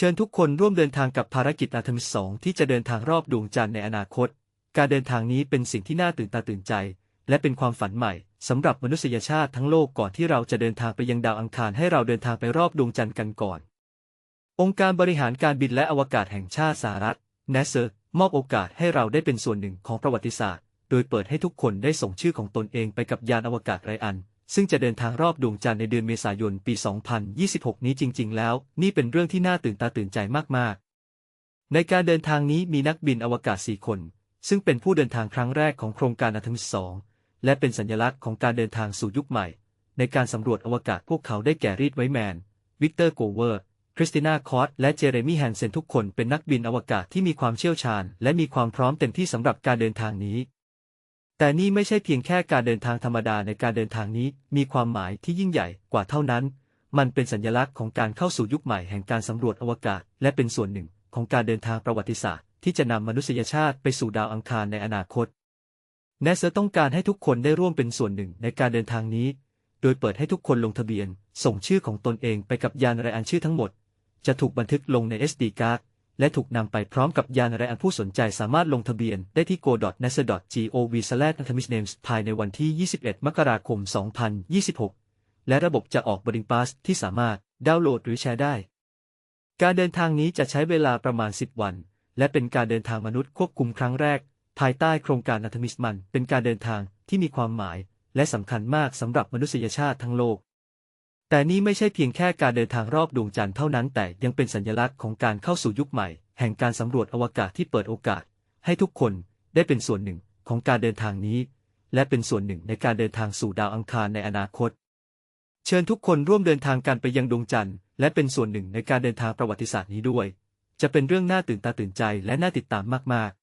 ชิญทุกคนร่วมเดินทางกับภารกิจอาร์เทมิส 2 ที่จะเดินทางรอบดวงจันทร์ในอนาคต การเดินทางนี้เป็นสิ่งที่น่าตื่นตาตื่นใจ และเป็นความฝันใหม่สำหรับมนุษยชาติทั้งโลกก่อนที่เราจะเดินทางไปยังดาวอังคารให้เราเดินทางไปรอบดวงจันทร์กันก่อน องค์การบริหารการบินและอวกาศแห่งชาติสหรัฐ NASA มอบโอกาสให้เราได้เป็นส่วนหนึ่งของประวัติศาสตร์ โดยเปิดให้ทุกคนได้ส่งชื่อของตนเองไปกับยานอวกาศไรอัน ซึ่งจะเดินทางรอบดวงจันทร์ในเดือนเมษายนปี 2026 นี้จริง ๆ แล้ว นี่เป็นเรื่องที่น่าตื่นตาตื่นใจมาก ๆ ในการเดินทางนี้มีนักบินอวกาศ 4 คน ซึ่งเป็นผู้เดินทางครั้งแรกของโครงการอาร์ทมิส 2 และเป็นสัญลักษณ์ของการเดินทางสู่ยุคใหม่ ในการสำรวจอวกาศพวกเขาได้แก่รีดไวแมน วิกเตอร์โกเวอร์ คริสติน่าคอร์ตและเจเรมี่แฮนเซนทุกคนเป็นนักบินอวกาศที่มีความเชี่ยวชาญ และมีความพร้อมเต็มที่สำหรับการเดินทางนี้ แต่นี่ไม่ใช่เพียงแค่การเดินทางธรรมดาในการเดินทางนี้ มีความหมายที่ยิ่งใหญ่กว่าเท่านั้น มันเป็นสัญลักษณ์ของการเข้าสู่ยุคใหม่แห่งการสำรวจอวกาศ และเป็นส่วนหนึ่งของการเดินทางประวัติศาสตร์ ที่จะนำมนุษยชาติไปสู่ดาวอังคารในอนาคต n a s a ต้องการให้ทุกคนได้ร่วมเป็นส่วนหนึ่งในการเดินทางนี้ โดยเปิดให้ทุกคนลงทะเบียน ส่งชื่อของตนเองไปกับยานไรอันชื่อทั้งหมด จะถูกบันทึกลงใน SD card และถูกนำไปพร้อมกับยานไรอันผู้สนใจสามารถลงทะเบียนได้ที่ go.nasa.gov/names ภายในวันที่ 21 มกราคม 2026 และระบบจะออกบริงพาสที่สามารถดาวน์โหลดหรือแชร์ได้ การเดินทางนี้จะใช้เวลาประมาณ 10 วัน และเป็นการเดินทางมนุษย์ควบคุมครั้งแรก ภายใต้โครงการอัธมิสมัน เป็นการเดินทางที่มีความหมาย และสำคัญมากสำหรับมนุษยชาติทั้งโลก แต่นี่ไม่ใช่เพียงแค่การเดินทางรอบดวงจันทร์เท่านั้น แต่ยังเป็นสัญลักษณ์ของการเข้าสู่ยุคใหม่ แห่งการสำรวจอวกาศที่เปิดโอกาส ให้ทุกคนได้เป็นส่วนหนึ่งของการเดินทางนี้ และเป็นส่วนหนึ่งในการเดินทางสู่ดาวอังคารในอนาคต เชิญทุกคนร่วมเดินทางกันไปยังดวงจันทร์ และเป็นส่วนหนึ่งในการเดินทางประวัติศาสตร์นี้ด้วย จะเป็นเรื่องน่าตื่นตาตื่นใจและน่าติดตามมากๆ